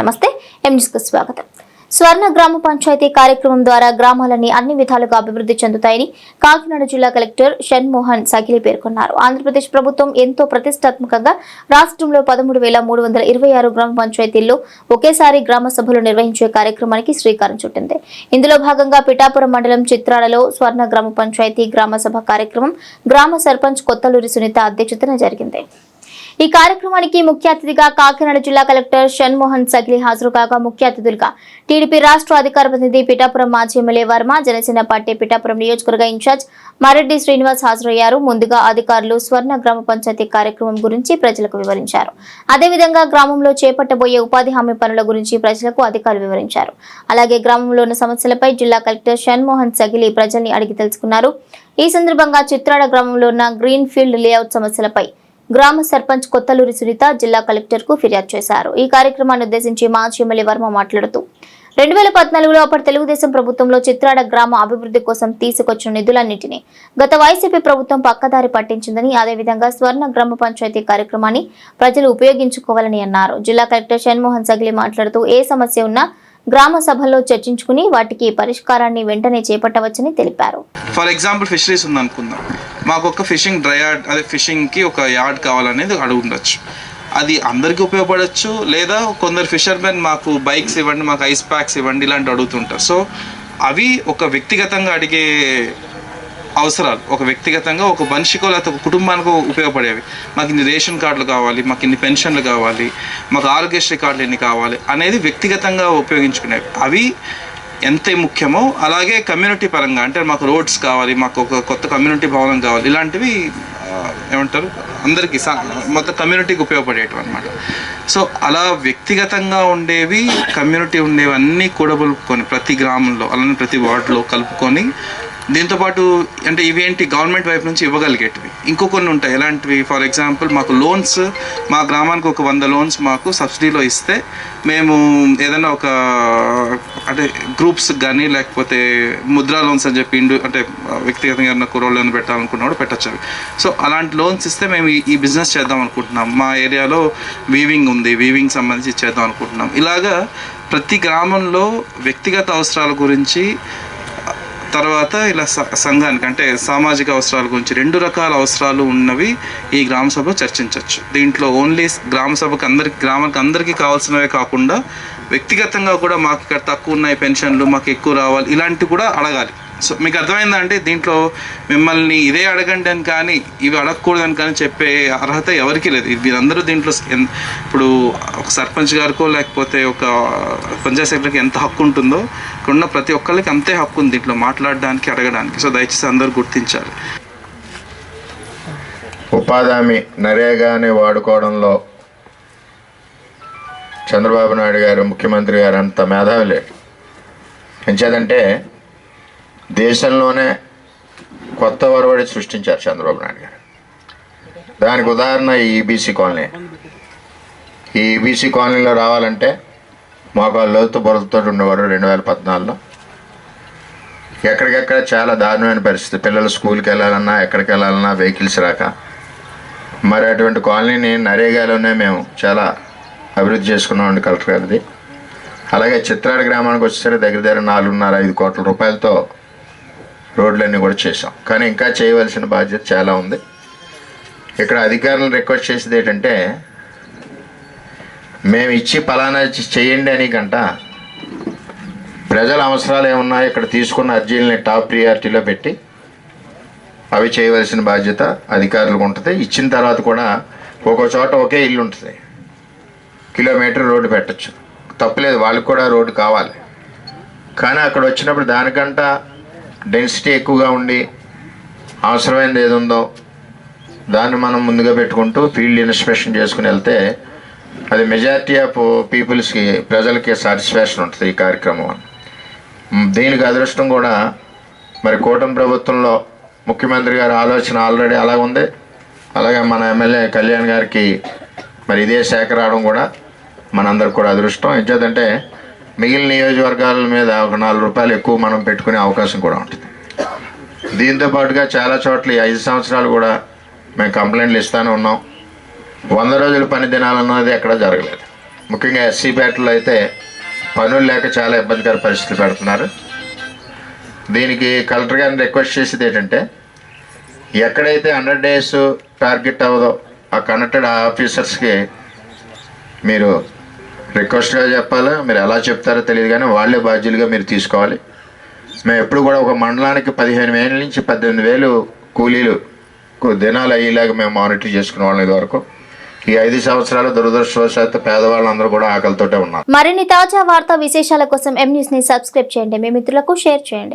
నమస్తే ఎం స్వాగతం. స్వర్ణ గ్రామ పంచాయతీ కార్యక్రమం ద్వారా గ్రామాలన్నీ అన్ని విధాలుగా అభివృద్ధి చెందుతాయని కాకినాడ జిల్లా కలెక్టర్ షణ్మోహన్ సఖిలి పేర్కొన్నారు. ఆంధ్రప్రదేశ్ ప్రభుత్వం ఎంతో ప్రతిష్టాత్మకంగా రాష్ట్రంలో పదమూడు వేల మూడు వందల ఇరవై ఆరు గ్రామ పంచాయతీల్లో ఒకేసారి గ్రామ సభలు నిర్వహించే కార్యక్రమానికి శ్రీకారం చుట్టింది. ఇందులో భాగంగా పిఠాపురం మండలం చిత్రాలలో స్వర్ణ గ్రామ పంచాయతీ గ్రామ సభ కార్యక్రమం గ్రామ సర్పంచ్ కొత్తలూరి సునీత అధ్యక్షతన జరిగింది. ఈ కార్యక్రమానికి ముఖ్య అతిథిగా కాకినాడ జిల్లా కలెక్టర్ షణ్మోహన్ సగ్లి హాజరు కాగా ముఖ్య అతిథులుగా టీడీపీ రాష్ట్ర అధికార ప్రతినిధి పిఠాపురం మాజీ ఎమ్మెల్యే వర్మ జనసేన పార్టీ పిఠాపురం నియోజకవర్గ ఇన్ఛార్జ్ మారెడ్డి శ్రీనివాస్ హాజరయ్యారు. ముందుగా అధికారులు స్వర్ణ గ్రామ పంచాయతీ కార్యక్రమం గురించి ప్రజలకు వివరించారు. అదేవిధంగా గ్రామంలో చేపట్టబోయే ఉపాధి హామీ పనుల గురించి ప్రజలకు అధికారులు వివరించారు. అలాగే గ్రామంలో ఉన్న సమస్యలపై జిల్లా కలెక్టర్ షణ్మోహన్ సగిలి ప్రజల్ని అడిగి తెలుసుకున్నారు. ఈ సందర్భంగా చిత్రాడ గ్రామంలో ఉన్న గ్రీన్ ఫీల్డ్ లేఅవుట్ సమస్యలపై గ్రామ సర్పంచ్ కొత్తలూరి సునీత జిల్లా కలెక్టర్కు ఫిర్యాదు చేశారు. ఈ కార్యక్రమాన్ని ఉద్దేశించి మాజీ ఎమ్మెల్యే వర్మ మాట్లాడుతూ రెండు వేల పద్నాలుగులో అప్పటి తెలుగుదేశం ప్రభుత్వంలో చిత్రాడ గ్రామ అభివృద్ధి కోసం తీసుకొచ్చిన నిధులన్నింటినీ గత వైసీపీ ప్రభుత్వం పక్కదారి పట్టించిందని అదేవిధంగా స్వర్ణ గ్రామ పంచాయతీ కార్యక్రమాన్ని ప్రజలు ఉపయోగించుకోవాలని అన్నారు. జిల్లా కలెక్టర్ షణ్మోహన్ సగిలి మాట్లాడుతూ ఏ సమస్య ఉన్నా గ్రామ సభల్లో చర్చించుకుని వాటికి పరిష్కారాన్ని వెంటనే చేపట్టవచ్చని తెలిపారు. ఫర్ ఎగ్జాంపుల్ ఫిషరీస్ ఉందనుకుందాం. మాకు ఒక ఫిషింగ్ డ్రై యార్డ్ అదే ఫిషింగ్కి ఒక యార్డ్ కావాలనేది అడుగుండొచ్చు. అది అందరికీ ఉపయోగపడవచ్చు లేదా కొందరు ఫిషర్మెన్ మాకు బైక్స్ ఇవ్వండి మాకు ఐస్ ప్యాక్స్ ఇవ్వండి ఇలాంటి అడుగుతుంటారు. సో అవి ఒక వ్యక్తిగతంగా అడిగే అవసరాలు. ఒక వ్యక్తిగతంగా ఒక మనిషికో లేకపోతే ఒక కుటుంబానికో ఉపయోగపడేవి. మాకు ఇన్ని రేషన్ కార్డులు కావాలి మాకు ఇన్ని పెన్షన్లు కావాలి మాకు ఆరోగ్యశ్రీ కార్డులు ఎన్ని కావాలి అనేది వ్యక్తిగతంగా ఉపయోగించుకునేవి. అవి ఎంత ముఖ్యమో అలాగే కమ్యూనిటీ పరంగా అంటే మాకు రోడ్స్ కావాలి మాకు ఒక కొత్త కమ్యూనిటీ భవనం కావాలి ఇలాంటివి ఏమంటారు? అందరికీ సా మొత్తం కమ్యూనిటీకి ఉపయోగపడేటివి అనమాట సో అలా వ్యక్తిగతంగా ఉండేవి కమ్యూనిటీ ఉండేవి అన్నీ కూడబలుపుకొని ప్రతి గ్రామంలో అలానే ప్రతి వార్డులో కలుపుకొని దీంతోపాటు అంటే ఇవేంటి గవర్నమెంట్ వైపు నుంచి ఇవ్వగలిగేటివి. ఇంకో కొన్ని ఉంటాయి. ఎలాంటివి? ఫర్ ఎగ్జాంపుల్ మాకు లోన్స్ మా గ్రామానికి ఒక వంద లోన్స్ మాకు సబ్సిడీలో ఇస్తే మేము ఏదైనా ఒక అంటే గ్రూప్స్ కానీ లేకపోతే ముద్రా లోన్స్ అని చెప్పి ఇండు అంటే వ్యక్తిగతంగా ఏదైనా కురోళ్ళని పెట్టాలనుకున్నప్పుడు పెట్టచ్చు అవి. సో అలాంటి లోన్స్ ఇస్తే మేము ఈ బిజినెస్ చేద్దాం అనుకుంటున్నాం. మా ఏరియాలో వీవింగ్ ఉంది. వీవింగ్ సంబంధించి చేద్దాం అనుకుంటున్నాం. ఇలాగా ప్రతి గ్రామంలో వ్యక్తిగత అవసరాల గురించి తర్వాత ఇలా సంఘానికి అంటే సామాజిక అవసరాల గురించి రెండు రకాల అవసరాలు ఉన్నవి ఈ గ్రామ సభ చర్చించవచ్చు దీంట్లో ఓన్లీ గ్రామ సభకు అందరికి గ్రామానికి అందరికీ కావాల్సినవే కాకుండా వ్యక్తిగతంగా కూడా మాకు ఇక్కడ తక్కువ ఉన్నాయి పెన్షన్లు మాకు ఎక్కువ రావాలి ఇలాంటివి కూడా అడగాలి. సో మీకు అర్థమైందంటే దీంట్లో మిమ్మల్ని ఇదే అడగండి అని కానీ ఇవి అడగకూడదని కానీ చెప్పే అర్హత ఎవరికీ లేదు. వీరందరూ మీరందరూ దీంట్లో ఇప్పుడు ఒక సర్పంచ్ గారికో లేకపోతే ఒక పంచాయత్ సెక్రటరీకి ఎంత హక్కు ఉంటుందో ఇక్కడ ఉన్న ప్రతి ఒక్కరికి అంతే హక్కు ఉంది దీంట్లో మాట్లాడడానికి అడగడానికి. సో దయచేసి అందరూ గుర్తించాలి. ఉపాధి హామీ వాడుకోవడంలో చంద్రబాబు నాయుడు గారు ముఖ్యమంత్రి గారు అంత మేధావులే. ఎంచేదంటే దేశంలోనే కొత్త ఒరవడి సృష్టించారు చంద్రబాబు నాయుడు గారు. దానికి ఉదాహరణ ఈ ఈబీసీ కాలనీ. ఈ ఈబీసీ కాలనీలో రావాలంటే మోకాలు లోతు బురదతో ఉండేవారు రెండు వేల పద్నాలుగులో. ఎక్కడికెక్కడ చాలా దారుణమైన పరిస్థితి. పిల్లలు స్కూల్కి వెళ్ళాలన్నా ఎక్కడికి వెళ్ళాలన్నా వెహికల్స్ రాక. మరి అటువంటి కాలనీని నరేగాలోనే మేము చాలా అభివృద్ధి చేసుకున్నామండి కలెక్టర్ గారిది. అలాగే చిత్రాడ గ్రామానికి వచ్చేసరికి దగ్గర దగ్గర నాలుగున్నర ఐదు కోట్ల రూపాయలతో రోడ్లన్నీ కూడా చేసాం కానీ ఇంకా చేయవలసిన బాధ్యత చాలా ఉంది. ఇక్కడ అధికారులను రిక్వెస్ట్ చేసేది ఏంటంటే మేము ఇచ్చి పలానా చేయండి అని కంట ప్రజల అవసరాలు ఏమున్నాయో ఇక్కడ తీసుకున్న అర్జీలని టాప్ ప్రియారిటీలో పెట్టి అవి చేయవలసిన బాధ్యత అధికారులకు ఉంటుంది. ఇచ్చిన తర్వాత కూడా ఒక్కో చోట ఒకే ఇల్లు ఉంటుంది. కిలోమీటర్ రోడ్డు పెట్టచ్చు. తప్పులేదు వాళ్ళకి కూడా రోడ్డు కావాలి. కానీ అక్కడ వచ్చినప్పుడు దానికంట డెన్సిటీ ఎక్కువగా ఉండి అవసరమైనది ఏది ఉందో దాన్ని మనం ముందుగా పెట్టుకుంటూ ఫీల్డ్ ఇన్స్పెక్షన్ చేసుకుని వెళ్తే అది మెజారిటీ ఆఫ్ పీపుల్స్కి ప్రజలకి సాటిస్ఫాక్షన్ ఉంటుంది ఈ కార్యక్రమం. దీనికి అదృష్టం కూడా మరి కూటమి ప్రభుత్వంలో ముఖ్యమంత్రి గారి ఆలోచన ఆల్రెడీ అలా ఉంది. అలాగే మన ఎమ్మెల్యే కళ్యాణ్ గారికి మరి ఇదే శాఖ రావడం కూడా మనందరికి కూడా అదృష్టం. ఎంచేదంటే మిగిలిన నియోజకవర్గాల మీద ఒక నాలుగు రూపాయలు ఎక్కువ మనం పెట్టుకునే అవకాశం కూడా ఉంటుంది. దీంతో పాటుగా చాలా చోట్ల ఈ ఐదు సంవత్సరాలు కూడా మేము కంప్లైంట్లు ఇస్తానే ఉన్నాం. వంద రోజుల పని దినాలన్నది ఎక్కడ జరగలేదు. ముఖ్యంగా ఎస్సీ పేటలో అయితే పనులు లేక చాలా ఇబ్బందికర పరిస్థితులు పెడుతున్నారు. దీనికి కలెక్టర్ గారిని రిక్వెస్ట్ చేసేది ఏంటంటే ఎక్కడైతే హండ్రెడ్ డేస్ టార్గెట్ అవ్వదో ఆ కనెక్టెడ్ ఆఫీసర్స్కి మీరు రిక్వెస్ట్గా చెప్పాలా? మీరు ఎలా చెప్తారో తెలియదు కానీ వాళ్ళే బాధ్యులుగా మీరు తీసుకోవాలి. మేము ఎప్పుడు కూడా ఒక మండలానికి పదిహేను వేల నుంచి పద్దెనిమిది వేలు కూలీలు కు- దినాలు అయ్యేలాగా మేము మానిటర్ చేసుకునే వాళ్ళం ఇదివరకు. ఈ ఐదు సంవత్సరాలు దురదృష్టవశాత్తు పేదవాళ్ళందరూ కూడా ఆకలితోటే ఉన్నారు. మరిన్ని తాజా వార్తా విశేషాల కోసం ఎం న్యూస్ని సబ్స్క్రైబ్ చేయండి. మీ మిత్రులకు షేర్ చేయండి.